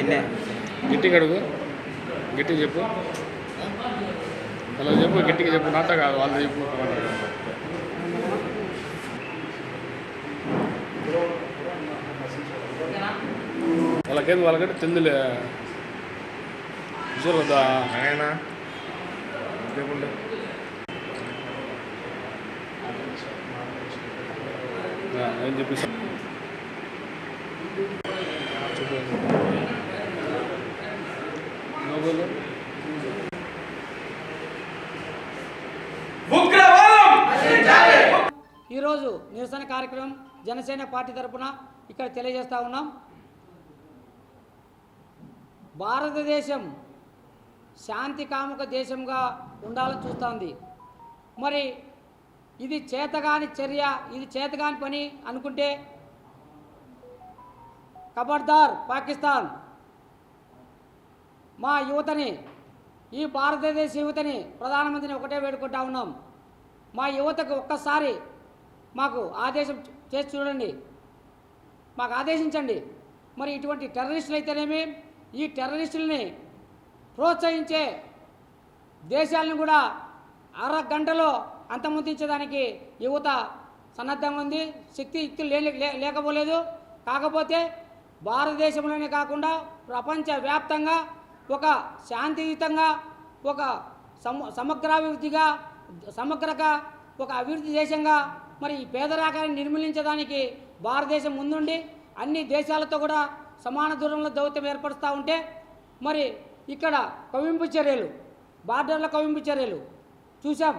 ఇన్నే. గట్టిగా అడుగు గట్టిగా చెప్పు. అలా చెప్పు గట్టిగా చెప్పు. నాతో కాదు వాళ్ళు చెప్పు. వాళ్ళకేం వాళ్ళకంటే తిందులే. చూరు కదా ఆయన చెప్పండి ఏం చెప్పేసి? చెప్పు. ఈరోజు నిరసన కార్యక్రమం జనసేన పార్టీ తరపున ఇక్కడ తెలియజేస్తా ఉన్నాం. భారతదేశం శాంతి కాముక దేశంగా ఉండాలని చూస్తోంది. మరి ఇది చేతగాని చర్య ఇది చేతగాని పని అనుకుంటే ఖబర్దార్ పాకిస్తాన్. మా యువతని ఈ భారతదేశ యువతని ప్రధానమంత్రిని ఒకటే వేడుకుంటా ఉన్నాం. మా యువతకు ఒక్కసారి మాకు ఆదేశం చేసి చూడండి. మాకు ఆదేశించండి. మరి ఇటువంటి టెర్రరిస్టులు అయితేనేమి ఈ టెర్రరిస్టులని ప్రోత్సహించే దేశాలను కూడా అరగంటలో అంతమొందించడానికి యువత సన్నద్ధంగా ఉంది. శక్తి యుక్తులు లే లేకపోలేదు. కాకపోతే భారతదేశంలోనే కాకుండా ప్రపంచవ్యాప్తంగా ఒక శాంతియుతంగా ఒక సమ సమగ్రాభివృద్ధిగా సమగ్రగా ఒక అభివృద్ధి దేశంగా మరి ఈ పేదరాకాన్ని నిర్మూలించడానికి భారతదేశం ముందుండి అన్ని దేశాలతో కూడా సమాన దూరంలో దౌత్యం ఏర్పరుస్తూ ఉంటే మరి ఇక్కడ కవింపు చర్యలు బార్డర్ల కవింపు చర్యలు చూసాం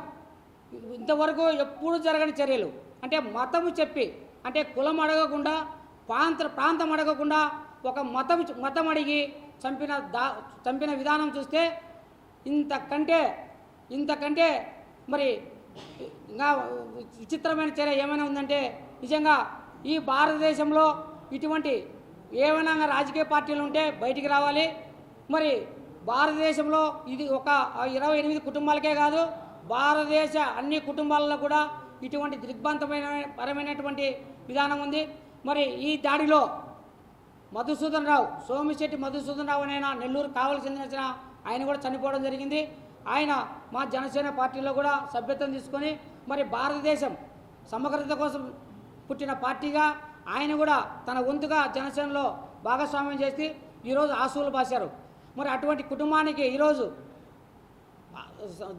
ఇంతవరకు ఎప్పుడు జరగని చర్యలు. అంటే మతము చెప్పి అంటే కులం అడగకుండా ప్రాంత ప్రాంతం అడగకుండా ఒక మతం మతం అడిగి చంపిన దా చంపిన విధానం చూస్తే ఇంతకంటే ఇంతకంటే మరి ఇంకా విచిత్రమైన చర్య ఏమైనా ఉందంటే నిజంగా ఈ భారతదేశంలో ఇటువంటి ఏమైనా రాజకీయ పార్టీలు ఉంటే బయటికి రావాలి. మరి భారతదేశంలో ఇది ఒక ఇరవై ఎనిమిది కుటుంబాలకే కాదు భారతదేశ అన్ని కుటుంబాలలో కూడా ఇటువంటి దిగ్బంతమైన పరమైనటువంటి విధానం ఉంది. మరి ఈ దాడిలో మధుసూదన్ రావు సోమిశెట్టి మధుసూదన్ రావు అనైనా నెల్లూరు కావలి చెందిన ఆయన కూడా చనిపోవడం జరిగింది. ఆయన మా జనసేన పార్టీలో కూడా సభ్యత్వం తీసుకొని మరి భారతదేశం సమగ్రత కోసం పుట్టిన పార్టీగా ఆయన కూడా తన వంతుగా జనసేనలో భాగస్వామ్యం చేసి ఈరోజు ఆశువులు పాశారు మరి అటువంటి కుటుంబానికి ఈరోజు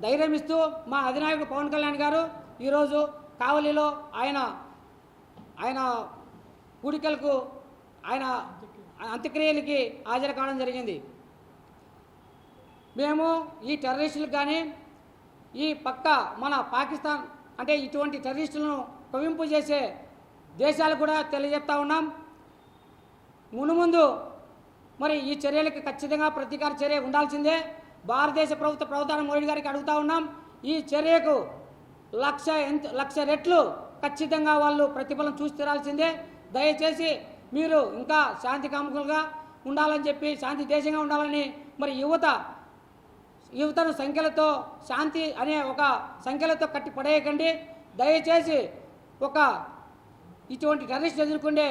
ధైర్యం ఇస్తూ మా అధినాయకుడు పవన్ కళ్యాణ్ గారు ఈరోజు కావలిలో ఆయన ఆయన కూడికలకు ఆయన అంత్యక్రియలకి హాజరు కావడం జరిగింది. మేము ఈ టెర్రరిస్టులకు కానీ ఈ పక్క మన పాకిస్తాన్ అంటే ఇటువంటి టెర్రరిస్టులను కవింపు చేసే దేశాలు కూడా తెలియజెప్తా ఉన్నాం. మునుముందు మరి ఈ చర్యలకు ఖచ్చితంగా ప్రతీకార చర్య ఉండాల్సిందే. భారతదేశ ప్రభుత్వ ప్రధాని మోడీ గారికి అడుగుతా ఉన్నాం. ఈ చర్యకు లక్ష ఎంత లక్ష రెట్లు ఖచ్చితంగా వాళ్ళు ప్రతిఫలం చూసి తీరాల్సిందే. దయచేసి మీరు ఇంకా శాంతి కాముకులుగా ఉండాలని చెప్పి శాంతి దేశంగా ఉండాలని మరి యువత యువతను సంఖ్యలతో శాంతి అనే ఒక సంఖ్యలతో కట్టి పడేయకండి. దయచేసి ఒక ఇటువంటి టెర్రరిస్ట్ ఎదుర్కొండే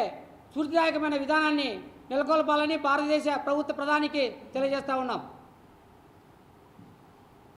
స్ఫూర్తిదాయకమైన విధానాన్ని నెలకొల్పాలని భారతదేశ ప్రభుత్వ ప్రధానికి తెలియజేస్తా ఉన్నాం.